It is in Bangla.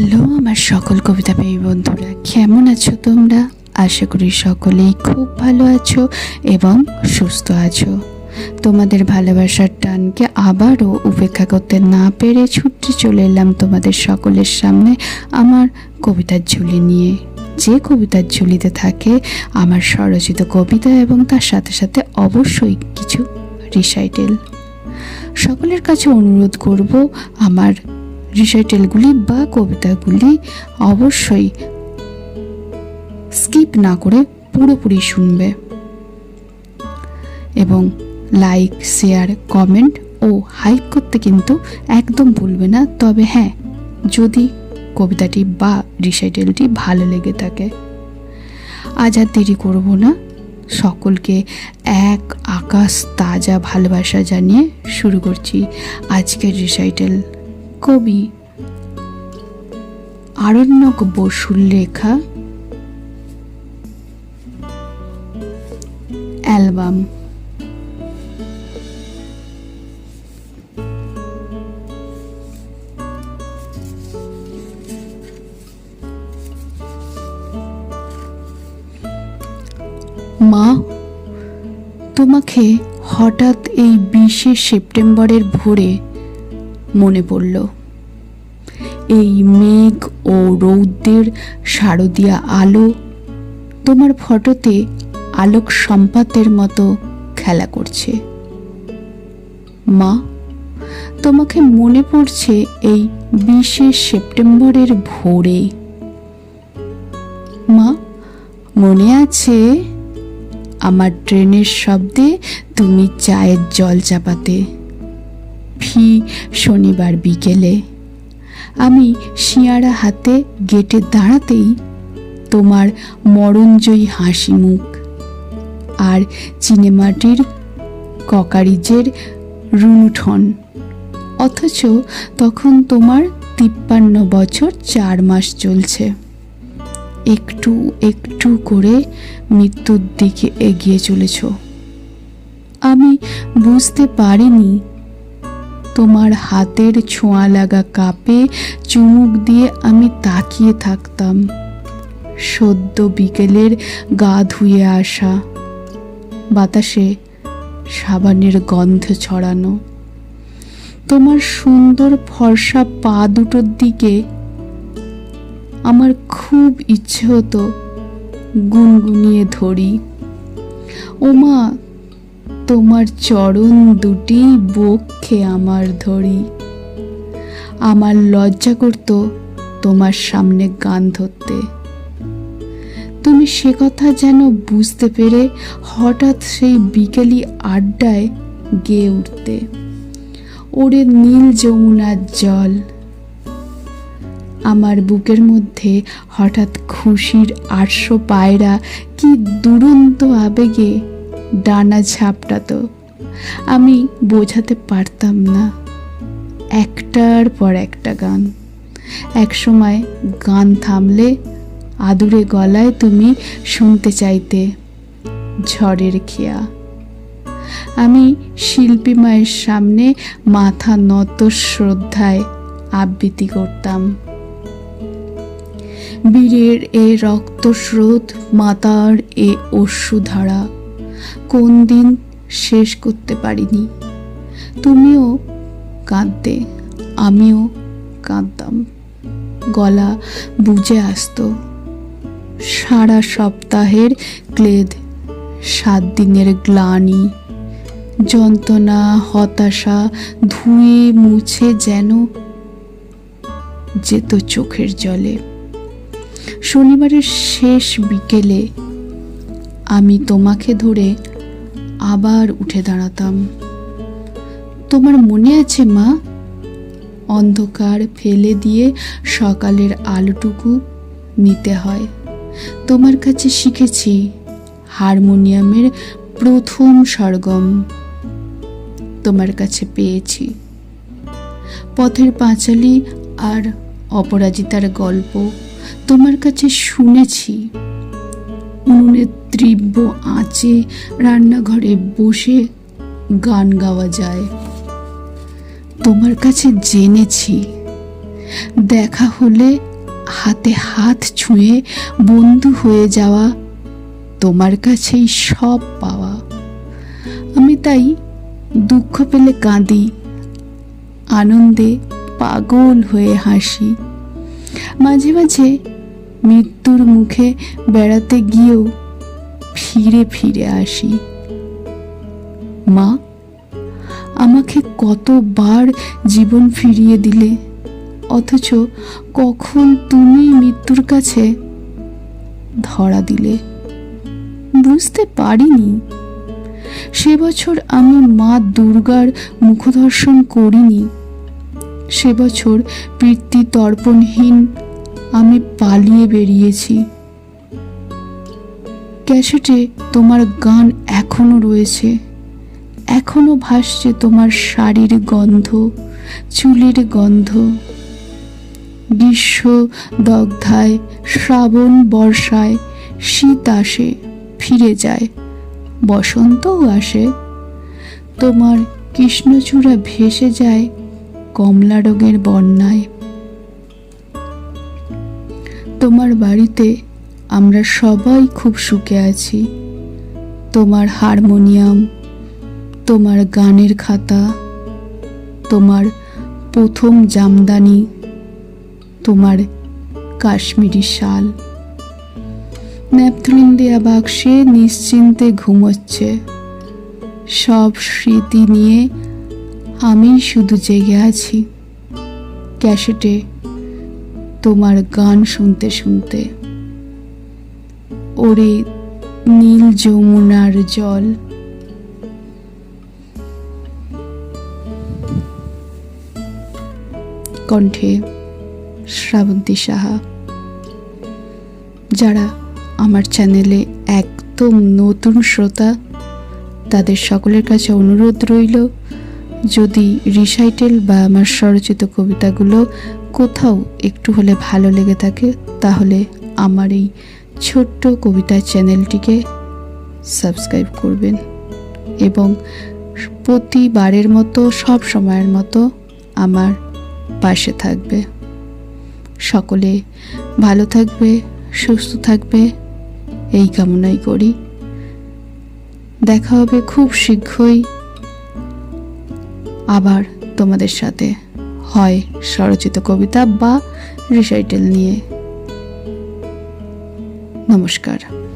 হ্যালো, আমার সকল কবিতা পেয়ে বন্ধুরা, কেমন আছো তোমরা? আশা করি সকলেই খুব ভালো আছো এবং সুস্থ আছো। তোমাদের ভালোবাসার টানকে আবারও উপেক্ষা করতে না পেরে ছুটে চলে এলাম তোমাদের সকলের সামনে আমার কবিতার ঝুলি নিয়ে। যে কবিতার ঝুলিতে থাকে আমার স্বরচিত কবিতা এবং তার সাথে সাথে অবশ্যই কিছু রিসাইটেল সকলের কাছে অনুরোধ করব, আমার রিসাইটেলগুলি বা কবিতাগুলি অবশ্যই স্কিপ না করে পুরোপুরি শুনবে এবং লাইক, শেয়ার, কমেন্ট ও হাইপ করতে কিন্তু একদম ভুলবে না। তবে হ্যাঁ যদি কবিতাটি বা রিসাইটেলটি ভালো লেগে থাকে, আজ আর দেরি করব না। সকলকে এক আকাশ তাজা ভালোবাসা জানিয়ে শুরু করছি আজকের রিসাইটেল কবি আরণ্যক বসুর লেখা অ্যালবাম। মা তোমাকে হঠাৎ এই বিশে সেপ্টেম্বরের ভোরে মনে পড়ল। এই মেঘ ও রৌদ্রের শারদীয়া আলো তোমার ফটোতে আলোক সম্পাতের মতো খেলা করছে। মা, তোমাকে মনে পড়ছে এই বিশে সেপ্টেম্বরের ভোরে। মা, মনে আছে আমার ট্রেনের শব্দে তুমি চায়ের জল চাপাতে। ফি শনিবার বিকেলে। আমি শিয়ারা হাতে গেটে দাঁড়াতেই তোমার মরণজয়ী হাসি মুখ আর চিনেমাটির ককারিজের রুনুঠন। অথচ তখন তোমার তিপ্পান্ন বছর চার মাস চলছে। একটু একটু করে মৃত্যুর দিকে এগিয়ে চলেছ। আমি বুঝতে পারিনি তোমার হাতের ছোঁয়া লাগা কাপে চুমুক দিয়ে আমি তাকিয়ে থাকতাম। সদ্য বিকেলের গা ধুয়ে আসা। বাতাসে সাবানের গন্ধ ছড়ানো। তোমার সুন্দর ফর্সা পা দুটোর দিকে আমার খুব ইচ্ছে হতো গুনগুনিয়ে ধরি। ওমা তোমার চরণ দুটি বক্ষে আমার ধরি। আমার লজ্জা করতো তোমার সামনে গান ধরতে। তুমি সে কথা যেন বুঝতে পেরে হঠাৎ সেই বিকেলি আড্ডায় গেয়ে উঠতে। ওরে নীল যমুনার জল। আমার বুকের মধ্যে হঠাৎ খুশির আটশো পায়রা কি দুরন্ত আবেগে ডানা ঝাপটাতো আমি বোঝাতে পারতাম না। একটার পর একটা গান। একসময় গান থামলে আদুরে গলায় তুমি শুনতে চাইতে। ঝড়ের খেয়া। আমি শিল্পী মায়ের সামনে মাথা নত শ্রদ্ধায় আবৃত্তি করতাম। বীরের এ রক্তস্রোত, মাতার এ অশ্রুধারা কোন দিন শেষ করতে পারিনি। তুমিও কাঁদতে, আমিও কাঁদতাম। গলা বুঝে আসতো। সারা সপ্তাহের ক্লেদ, সাত দিনের গ্লানি, যন্ত্রণা, হতাশা ধুয়ে মুছে যেন যেত চোখের জলে। শনিবারের শেষ বিকেলে আমি তোমাকে ধরে আবার উঠে দাঁড়াতাম। তোমার মনে আছে মা? অন্ধকার ফেলে দিয়ে সকালের আলোটুকু নিতে হয়। তোমার কাছে শিখেছি হারমোনিয়ামের প্রথম সরগম। তোমার কাছে পেয়েছি পথের পাঁচালী আর অপরাজিতার গল্প। তোমার কাছে শুনেছি উনুনের তীব্র আঁচে রান্নাঘরে বসে গান গাওয়া যায়। তোমার কাছে জেনেছি। দেখা হলে হাতে হাত ছুঁয়ে বন্ধু হয়ে যাওয়া তোমার কাছেই সব পাওয়া। আমি তাই দুঃখ পেলে কাঁদি, আনন্দে পাগল হয়ে হাসি। মাঝে মাঝে মৃত্যুর মুখে বেড়াতে গিয়েও ফিরে ফিরে আসি। মা, আমাকে কতবার জীবন ফিরিয়ে দিলে, অথচ কখন তুমি মৃত্যুর কাছে ধরা দিলে? বুঝতে পারিনি। সে বছর আমি মা দুর্গার মুখদর্শন করিনি। সে বছর বৃত্তি তর্পণহীন আমি পালিয়ে বেরিয়েছি। ক্যাসেটে তোমার গান এখনও রয়েছে। এখনও ভাসছে তোমার শাড়ির গন্ধ, চুলের গন্ধ। গ্রীষ্ম দগ্ধায়, শ্রাবণ বর্ষায়, শীত আসে, ফিরে যায়। বসন্তও আসে। তোমার কৃষ্ণচূড়া ভেসে যায় কমলা রঙের বন্যায়। তোমার বাড়িতে আমরা সবাই খুব সুখে আছি। তোমার হারমোনিয়াম, তোমার গানের খাতা, তোমার প্রথম জামদানি, তোমার কাশ্মীরি শাল। ন্যাপথলিন দেয়া বাক্সে নিশ্চিন্তে ঘুমোচ্ছে। সব স্মৃতি নিয়ে আমি শুধু জেগে আছি। ক্যাসেটে তোমার গান শুনতে শুনতে। ওরে নীল যমুনার জল। কণ্ঠে শ্রাবন্তী সাহা। যারা আমার চ্যানেলে একদম নতুন শ্রোতা, তাদের সকলের কাছে অনুরোধ রইল, যদি রিসাইটেল বা আমার স্বরচিত কবিতাগুলো কোথাও একটু হলে ভালো লেগে থাকে, তাহলে আমার এই ছোট্ট কবিতা চ্যানেলটিকে সাবস্ক্রাইব করবেন এবং প্রতিবারের মতো, সব সময়ের মতো আমার পাশে থাকবে। সকলে ভালো থাকবে, সুস্থ থাকবে, এই কামনাই করি। দেখা হবে খুব শীঘ্রই আবার তোমাদের সাথে। হয় স্বরচিত কবিতা বা রিসাইটেল নিয়ে। নমস্কার।